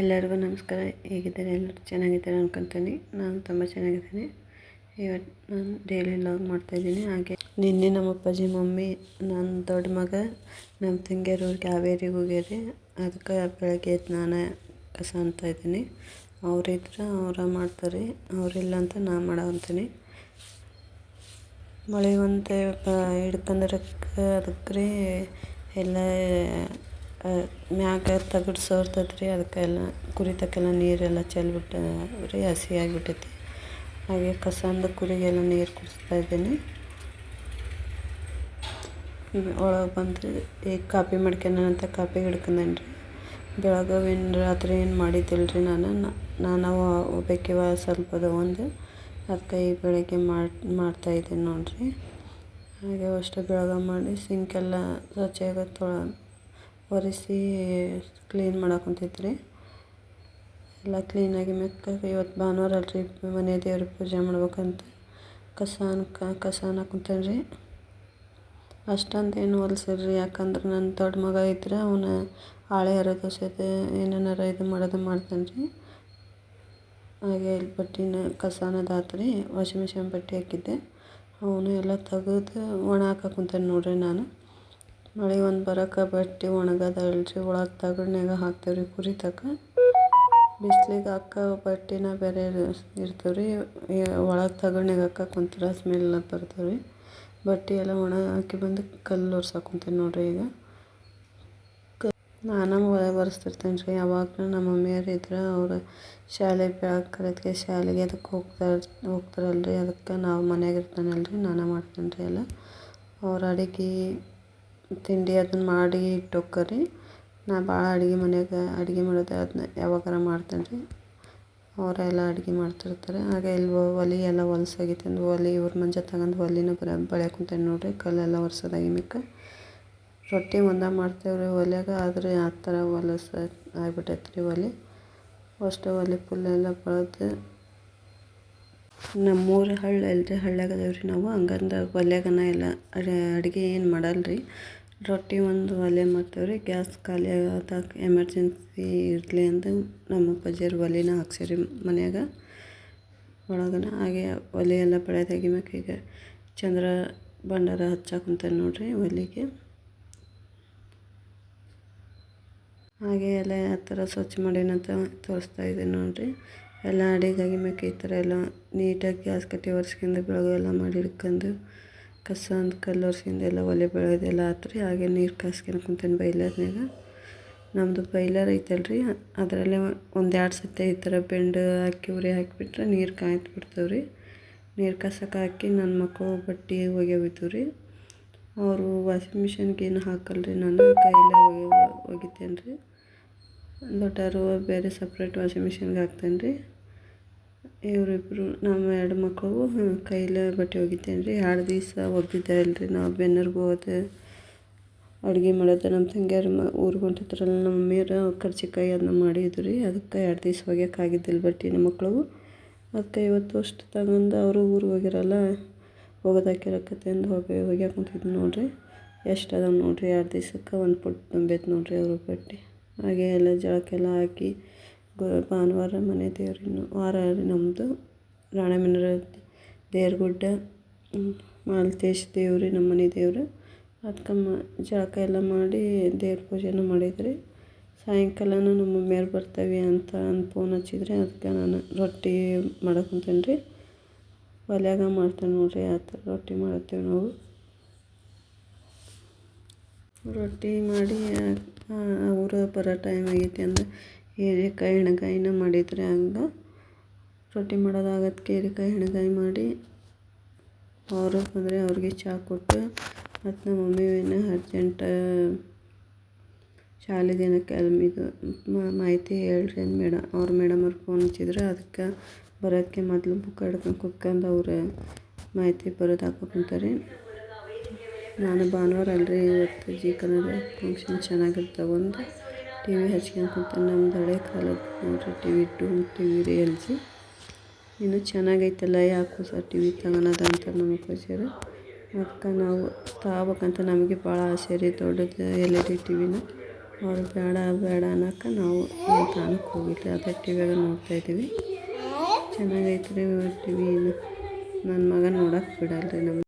ಎಲ್ಲರಿಗೂ ನಮಸ್ಕಾರ, ಹೇಗಿದ್ದಾರೆ? ಎಲ್ಲರೂ ಚೆನ್ನಾಗಿದ್ದಾರೆ ಅನ್ಕೊತೀನಿ. ನಾನು ತುಂಬ ಚೆನ್ನಾಗಿದ್ದೀನಿ. ಇವತ್ತು ನಾನು ಡೈಲಿ ಲಾಗ್ ಮಾಡ್ತಾಯಿದ್ದೀನಿ ಹಾಗೆ ನಿನ್ನೆ ನಮ್ಮ ಅಪ್ಪಾಜಿ, ಮಮ್ಮಿ, ನನ್ನ ದೊಡ್ಡ ಮಗ, ನಮ್ಮ ತಂಗಿಯರು ಹಾವೇರಿಗೆ ಹೋಗ್ಯಾರಿ ಅದಕ್ಕೆ ಬೆಳಗ್ಗೆ ಎದ್ದು ನಾನು ಕಸ ಅಂತ ಇದ್ದೀನಿ. ಅವರಿದ್ರೆ ಅವರ ಮಾಡ್ತಾರೆ. ಅವರಿಲ್ಲ ಅಂತ ನಾನು ಮಾಡೋ ಅಂತೀನಿ. ಮಳೆ ಒಂದು ಹಿಡ್ಕೊಂಡ್ರಕ್ಕೆ ಅದಕ್ಕೆ ಎಲ್ಲ ಮ್ಯಾಗ ತಗಡು ಸೋರ್ತೈತ್ರಿ ಅದಕ್ಕೆಲ್ಲ ಕುರಿತಕ್ಕೆಲ್ಲ ನೀರೆಲ್ಲ ಚೆಲ್ಬಿಟ್ಟು ರೀ ಹಸಿ ಆಗಿಬಿಟ್ಟೈತಿ ಹಾಗೆ ಕಸಂದು ಕುರಿಗೆಲ್ಲ ನೀರು ಕುಡಿಸ್ತಾ ಇದ್ದೀನಿ. ಒಳಗೆ ಬಂದು ಈಗ ಕಾಪಿ ಮಾಡ್ಕೊಂಡಂತ ಕಾಪಿ ಹಿಡ್ಕೊಂಡೇನಿ ರೀ ಬೆಳಗ್ಗೆ ರಾತ್ರಿ ಏನು ಮಾಡಿದ್ದಿಲ್ಲ ರೀ ನಾನು ನಾನು ಬೇಕಿವ ಸ್ವಲ್ಪ ಒಂದು ಅದಕ್ಕೆ ಈ ಬೆಳಗ್ಗೆ ಮಾಡಿ ಮಾಡ್ತಾಯಿದ್ದೀನಿ ನೋಡಿರಿ. ಹಾಗೆ ಅಷ್ಟು ಬೆಳಗ್ಗೆ ಮಾಡಿ, ಸಿಂಕೆಲ್ಲ ಸ್ವಚ್ಛಗೆ ತೊಳ ಒರೆಸಿ ಕ್ಲೀನ್ ಮಾಡಕ್ಕೆ ಎಲ್ಲ ಕ್ಲೀನಾಗಿ ಮೆಕ್ಕ ಇವತ್ತು ಭಾನುವಾರ ಅಲ್ರಿ ಮನೆ ದೇವ್ರಿಗೆ ಪೂಜೆ ಮಾಡ್ಬೇಕಂತ. ಕಸ ಅನ್ಕ ಕಸ ಅನ್ನಕ್ಕೆ ರೀ ಅಷ್ಟೊಂದು ಏನು ಹೊಲ್ಸಿಲ್ರಿ ಯಾಕಂದ್ರೆ ನನ್ನ ದೊಡ್ಡ ಮಗ ಇದ್ರೆ ಅವನ ಹಾಳೆ ಹರೋದು ಸಹಿತ ಏನೇನಾರ ಇದು ಮಾಡೋದು ಮಾಡ್ತಾನೆ ರೀ ಹಾಗೆ ಇಲ್ಲಿ ಬಟ್ಟಿನ ಕಸ ಅನ್ನೋದಾತ್ರಿ ರೀ ವಾಷಿಂಗ್ ಮಿಷಿನ್ ಬಟ್ಟೆ ಹಾಕಿದ್ದೆ. ಅವನು ಎಲ್ಲ ತೆಗೆದು ಒಣ ಹಾಕಕ್ಕೆ ಕುಂತಾನೆ ನೋಡಿರಿ ನಾನು. ಮಳೆ ಒಂದು ಬರೋಕೆ ಬಟ್ಟೆ ಒಣಗದಲ್ರಿ ಒಳಗೆ ತಗಡ್ನ್ಯಾಗ ಹಾಕ್ತೇವೆ ರೀ ಕುರಿ ತಕ. ಬಿಸ್ಲಿಗೆ ಹಾಕೋ ಬಟ್ಟೆನ ಬೇರೆ ಇರ್ತವೆ ರೀ ಒಳಗೆ ತಗಡ್ನ್ಯಾಗ ಹಾಕಕ್ಕೆ ಕುಂತ್ರ ಸ್ಮೆಲ್ ಬರ್ತವೆ ರೀ ಬಟ್ಟೆ ಎಲ್ಲ ಒಣ ಹಾಕಿ ಬಂದು ಕಲ್ಲು ಒರ್ಸಾಕೊಂತೀನಿ ನೋಡ್ರಿ ಈಗ. ನಾನು ಒಳಗೆ ಬರ್ಸ್ತಿರ್ತೇನೆ ರೀ, ಯಾವಾಗಲೂ ನಮ್ಮ ಮಮ್ಮಿಯವ್ರು ಇದ್ರೆ ಅವ್ರು ಶಾಲೆ ಕರೆದುಕೆ ಶಾಲೆಗೆ ಅದಕ್ಕೆ ಹೋಗ್ತಾರೆ ಹೋಗ್ತಾರಲ್ರಿ, ಅದಕ್ಕೆ ನಾವು ಮನ್ಯಾಗ ಇರ್ತಾನಲ್ರಿ, ನಾನೇ ಮಾಡ್ತೇನೆ ರೀ ಎಲ್ಲ. ಅವ್ರ ಅಡುಗೆ ತಿಂಡಿ ಅದನ್ನ ಮಾಡಿ ಇಟ್ಟು ರೀ ನಾ ಭಾಳ ಅಡುಗೆ ಮನೆಯಾಗ ಅಡುಗೆ ಮಾಡೋದು ಅದನ್ನ ಯಾವಾಗಾರ ಮಾಡ್ತೇನೆ ರೀ ಅವರೆಲ್ಲ ಅಡುಗೆ ಮಾಡ್ತಿರ್ತಾರೆ. ಹಾಗೆ ಇಲ್ಲಿ ಒಲೆ ಎಲ್ಲ ಹೊಲ್ಸಾಗೈತೆ ಅಂದ್ರೆ ಒಲೆ, ಇವ್ರ ಮಂಜ ತಗೊಂಡು ಒಲೆನ ಬರ ಬಳಿಯಕ್ಕೆ ಕುಂತೇನೆ ನೋಡಿರಿ. ಕಲ್ಲೆಲ್ಲ ಒರೆಸೋದಾಗಿ ಮಿಕ್ಕ. ರೊಟ್ಟಿ ಒಂದೇ ಮಾಡ್ತೇವೆ ರೀ ಒಲೆಯಾಗ, ಆದರೆ ಆ ಥರ ಹೊಲಸ ಆಗ್ಬಿಟ್ಟೈತೆ ರೀ ಒಲೆ. ಅಷ್ಟು ಒಲೆ ಫುಲ್ಲೆಲ್ಲ ಬಳದು ನಮ್ಮೂರ ಹಳ್ಳಿ ಅಲ್ರಿ ಹಳ್ಳ್ಯಾಗ ಅದೇವ್ರಿ ನಾವು. ಹಂಗಂದ್ರೆ ಒಲೆಯಾಗನ ಎಲ್ಲ ಅಡುಗೆ ಏನು ಮಾಡಲ್ಲ ರೀ ರೊಟ್ಟಿ ಒಂದು ಒಲೆ ಮಾಡ್ತೇವೆ ರೀ ಗ್ಯಾಸ್ ಖಾಲಿ ಆದಾಗ ಎಮರ್ಜೆನ್ಸಿ ಇರಲಿ ಅಂತ ನಮ್ಮ ಅಪ್ಪಾಜಿಯವ್ರು ಒಲೆನ ಹಾಕ್ಸ್ಯಾರಿ ಮನ್ಯಾಗ. ಒಳಗನ ಹಾಗೆ ಒಲೆ ಎಲ್ಲ ಬೆಳೆದಾಗಿಮ್ಯಾಕ ಈಗ ಚಂದ್ರ ಭಂಡಾರ ಹಚ್ಚಕ್ಕೆ ನೋಡಿರಿ ಒಲೆಗೆ. ಹಾಗೆ ಎಲ್ಲ ಆ ಥರ ಸ್ವಚ್ಛ ಮಾಡೀನಂತ ತೋರಿಸ್ತಾ ಇದ್ದೀನಿ ನೋಡಿರಿ. ಎಲ್ಲ ಅಡಿಗಾಗಿ ಮ್ಯಾಕೆ ಈ ಥರ ಎಲ್ಲ ನೀಟಾಗಿ ಗ್ಯಾಸ್ ಕಟ್ಟಿ ಒರೆಸ್ಕೊಂಡು ಬೆಳಗ್ಗೆ ಎಲ್ಲ ಮಾಡಿ ಹಿಡ್ಕೊಂಡು ಕಸ ಅಂತ ಕಲ್ಲರ್ಸಿಂದೆಲ್ಲ ಒಲೆ ಬೆಳೆಯೋದೆಲ್ಲ ಆತು ರೀ ಹಾಗೆ ನೀರು ಕಾಸ್ಕೊಂಡು ಕುಂತೇನೆ ಬೈಲರ್ನಾಗ ನಮ್ಮದು ಬೈಲರ್ ಐತಲ್ರಿ, ಅದರಲ್ಲೇ ಒಂದು ಎರಡು ಸತಿ ಈ ಥರ ಬೆಂಡು ಹಾಕಿ, ಉರಿ ಹಾಕಿಬಿಟ್ರೆ ನೀರು ಕಾಯ್ತು ಬಿಡ್ತೇವೆ ರೀ ನೀರು ಕಾಸಕ್ಕೆ ಹಾಕಿ ನನ್ನ ಮಕ್ಕಳು ಬಟ್ಟೆ ಒಗೆಯೋಯ್ತು ರೀ ಅವರು ವಾಷಿಂಗ್ ಮಿಷಿನ್ಗೆ ಏನು ರೀ ನಾನು ಕೈಲೇ ಒಗಿ ಒಗಿತೇನೆ ರೀ ದೊಡ್ಡವರು ಬೇರೆ ಸಪ್ರೇಟ್ ವಾಷಿಂಗ್ ಮಿಷಿನ್ಗೆ ಹಾಕ್ತೇನೆ ರೀ ಇವರಿಬ್ಬರು ನಮ್ಮ ಎರಡು ಮಕ್ಕಳು ಕೈಲೇ ಬಟ್ಟೆ ಒಗಿತೇನೆ ರೀ ಎರಡು ದಿವಸ ಒಗ್ದಿದ್ದೆ ಅಲ್ರಿ ನಾವು. ಬೆನ್ನರ್ಗೆ ಹೋದೆ ಅಡುಗೆ ಮಾಡೋದು. ನಮ್ಮ ತಂಗಿಯರು ಮ, ಊರಿಗೆ ಹೊಂಟಿದ್ರಲ್ಲ ನಮ್ಮ ಮಮ್ಮಿಯರು ಕರ್ಜಿಕಾಯಿ ಅದನ್ನ ಮಾಡಿದ್ರು. ರೀ ಅದಕ್ಕೆ ಎರಡು ದಿವಸ ಒಗ್ಯೋಕ್ಕಾಗಿದ್ದಿಲ್ಲ ಬಟ್ಟೆ ನಮ್ಮ ಮಕ್ಕಳು ಅದಕ್ಕೆ ಇವತ್ತು ಅಷ್ಟು ತಗೊಂಡು ಅವರು ಊರಿಗೆ ಹೋಗಿರಲ್ಲ ಹೋಗೋದಾಕಿರಕತ್ತೆ ಅಂದು ಹೋಗಿ ಒಗ್ಯಾಕೆ ಕುಂತಿದ್ದು ನೋಡಿರಿ. ಎಷ್ಟು ಅದಾವೆ ನೋಡಿರಿ. ಎರಡು ದಿವ್ಸಕ್ಕೆ ಒಂದು ಪುಟ್ ತುಂಬೈತೆ ನೋಡಿರಿ ಅವರು ಬಟ್ಟೆ. ಹಾಗೆ ಎಲ್ಲ ಜಳಕ್ಕೆಲ್ಲ ಹಾಕಿ ಭಾನುವಾರ ಮನೆ ದೇವ್ರಿನ ವಾರ ನಮ್ಮದು ರಾಣೆಬೆನ್ನೂರು ದೇವ್ರಗುಡ್ಡ ಮಾಲತೇಶ ದೇವ್ರಿ ನಮ್ಮ ಮನೆ ದೇವರು. ಅದಕ್ಕೆ ಮ ಜಳಕ ಎಲ್ಲ ಮಾಡಿ ದೇವ್ರ ಪೂಜೆನೂ ಮಾಡಿದ್ರಿ. ಸಾಯಂಕಾಲನೂ ನಮ್ಮ ಮೇಲೆ ಬರ್ತೀವಿ ಅಂತ ಅಂದು ಫೋನ್ ಹಚ್ಚಿದ್ರೆ ಅದಕ್ಕೆ ನಾನು ರೊಟ್ಟಿ ಮಾಡಕ್ಕೆ ಕುಂತೇನೆ ರೀ ಒಲ್ಯಾಗ ಮಾಡ್ತೇನೆ ನೋಡಿರಿ, ಆ ಥರ ರೊಟ್ಟಿ ಮಾಡ್ತೇವೆ ನಾವು. ರೊಟ್ಟಿ ಮಾಡಿ ಅವರು ಬರೋ ಟೈಮ್ ಆಗೈತಿ ಅಂದ್ರೆ ಹೀರೆಕಾಯಿ ಎಣ್ಗಾಯಿನ ಮಾಡಿದರೆ ಹಂಗೆ ರೊಟ್ಟಿ ಮಾಡೋದಾಗತ್ತೆ ಹೀರೆಕಾಯಿ ಎಣ್ಗಾಯಿ ಮಾಡಿ ಅವರು ಬಂದರೆ ಅವ್ರಿಗೆ ಚಹಾ ಕೊಟ್ಟು ಮತ್ತು ನಮ್ಮ ಮಮ್ಮಿನ ಅರ್ಜೆಂಟ ಶಾಲೆಗೇನೋ ಕೆಲ್ ಇದು ಮಾಹಿತಿ ಹೇಳ್ರಿ ಅಂತ ಮೇಡಮ್ ಅವ್ರ ಮೇಡಮ್ ಅವ್ರು ಫೋನ್ ಹಚ್ಚಿದ್ರು, ಅದಕ್ಕೆ ಬರೋಕ್ಕೆ ಮೊದಲು ಬುಕ್ ಹಿಡ್ಕೊಂಡು ಕುತ್ಕೊಂಡು ಅವ್ರು ಮಾಹಿತಿ ಬರೋದು ಹಾಕೋ ಕುಂತಾರೆ ನಾನು ಭಾನುವಾರ ಅಲ್ರಿ ಇವತ್ತು ಜಿ ಕನ್ನಡ ಫಂಕ್ಷನ್ ಚೆನ್ನಾಗಿರ್ತವೆ ಒಂದು ಟಿ ವಿ ಹಚ್ಕೊಂಡು ನಮ್ದು ಹಳೆ ಕಾಲದ ನೋಡಿರಿ T V to T V ರೀ ಎಲ್ ಜಿ. ಇನ್ನು ಚೆನ್ನಾಗೈತಲ್ಲ, ಯಾಕೆ ಹೊಸ ಟಿ ವಿ ತಗೊಳೋದ ಅಂತ ನಮಗೆ ಖುಷಿರು ಮತ್ತು ನಾವು ತಗೋಬೇಕಂತ ನಮಗೆ ಭಾಳ ಆಸೆ ರೀ, ದೊಡ್ಡದು ಎಲ್ ಇ ಡಿ ಟಿ ವಿನ ಅವ್ರು ಬೇಡ ಬೇಡ ಅನ್ನೋಕೆ ನಾವು ತಾನಕ್ಕೆ ಹೋಗಿಲ್ಲ. ಅದೇ ಟಿ ವಿಯಾಗ ನೋಡ್ತಾಯಿದ್ದೀವಿ ಚೆನ್ನಾಗೈತೆ ರೀ ಟಿ ವಿ ನನ್ನ ಮಗ ನೋಡೋಕೆ ಬಿಡಲ್ಲ ರೀ ನಮ್ಮ